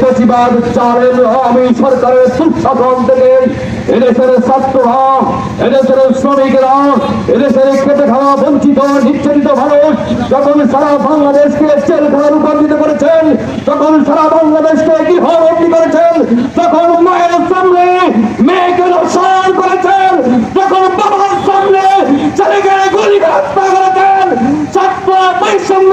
প্রতিবাদ চালেন আমি সরকারের সুশাসন থেকে এদেশের ছাত্ররা, এদেশের শ্রমিকরা, এদেশের খেতে খাওয়া বঞ্চিত নিচ্ছরিত মানুষ যখন সারা বাংলাদেশকে জেলখানা রূপান্তরিত করেছেন তখন সারা বাংলাদেশকে গৃহবন্দী করেছেন তখন মায়ের সামনে মেয়েকে রসায়ন করেছেন তখন বাবার সামনে ছেলেকে গুলি হত্যা করেছেন, ছাত্র বৈষম্য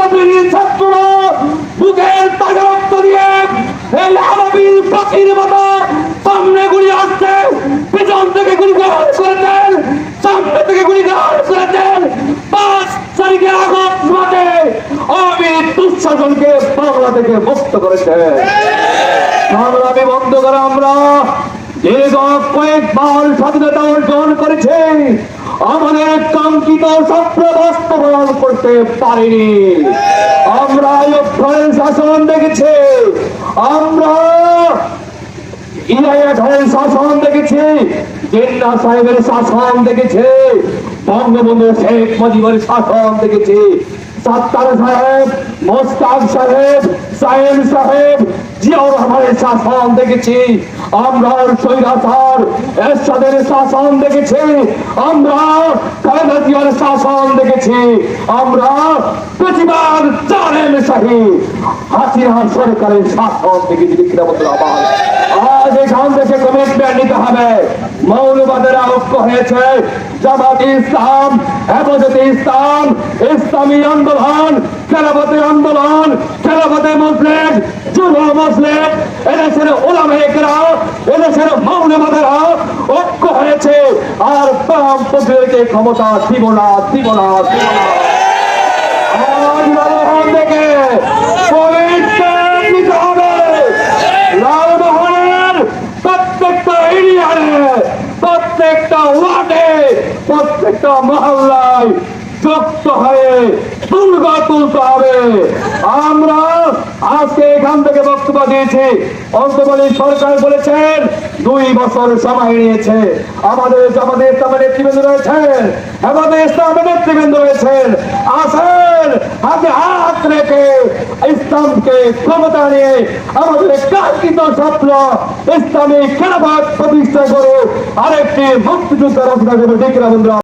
পাখির মতো সামনে গুলি আসছে। থেকে গুলি গ্রহণ সামনে থেকে গুলি গ্রহণ পাঁচ মাঠে আমি দুঃশাসনকে বাংলা থেকে মুক্ত করেছে। করে আমরা কয়েকবার স্বাধীনতা অর্জন করেছে। আমাদের কাঙ্ক্ষিত স্বপ্ন বাস্তবায়ন করতে পারিনি। আমরা শাসন দেখেছি। আমরা শাসন দেখেছি, জিন্না সাহেবের শাসন দেখেছি, বঙ্গবন্ধু শেখ মুজিবের শাসন দেখেছি, সাত্তার সাহেব, মোস্তাক সাহেব সাহেব সাহেব শাসন দেখেছি আমরা শাসন দেখেছি, আমরা প্রতিবার জানেন শাহী, হাসিনা সরকারের শাসন দেখেছি আজ এখান থেকে কমিটমেন্ট নিতে হবে। মৌলবাদেরা ঐক্য হয়েছে। জামাত ইসলাম, হেফাজতে ইসলাম, ইসলামী আন্দোলন খেলাপতি আন্দোলন খেলাপতি মুসলিম যুব মুসলিম, এদেশের ওলামেকরা এদেশের মৌলবাদেরা ঐক্য হয়েছে। আর বামপন্থীদেরকে ক্ষমতা দিব না দিব না দিব না। আজ থেকে commitment নিতে হবে লালমোহনের প্রত্যেকটা এরিয়ারে প্রত্যেকটা ওয়ার্ডে প্রত্যেকটা মহল্লায় যুক্ত হয়ে দুর্গ তুলতে হবে। আমরা আজকে এখান থেকে বক্তব্য দিয়েছি। অন্তবলী সরকার বলেছেন, দুই বছর সময় নিয়েছে। আমাদের আমাদের ইসলামের নেতৃবৃন্দ রয়েছেন আমাদের ইসলামের নেতৃবৃন্দ রয়েছেন। আসেন, হাতে হাত রেখে ইসলামকে ক্ষমতা নিয়ে আমাদের কাঙ্ক্ষিত স্বপ্ন ইসলামী খেলাফত প্রতিষ্ঠা করে আরেকটি মুক্তিযুদ্ধ রচনা করবে, ঠিক বন্ধুরা?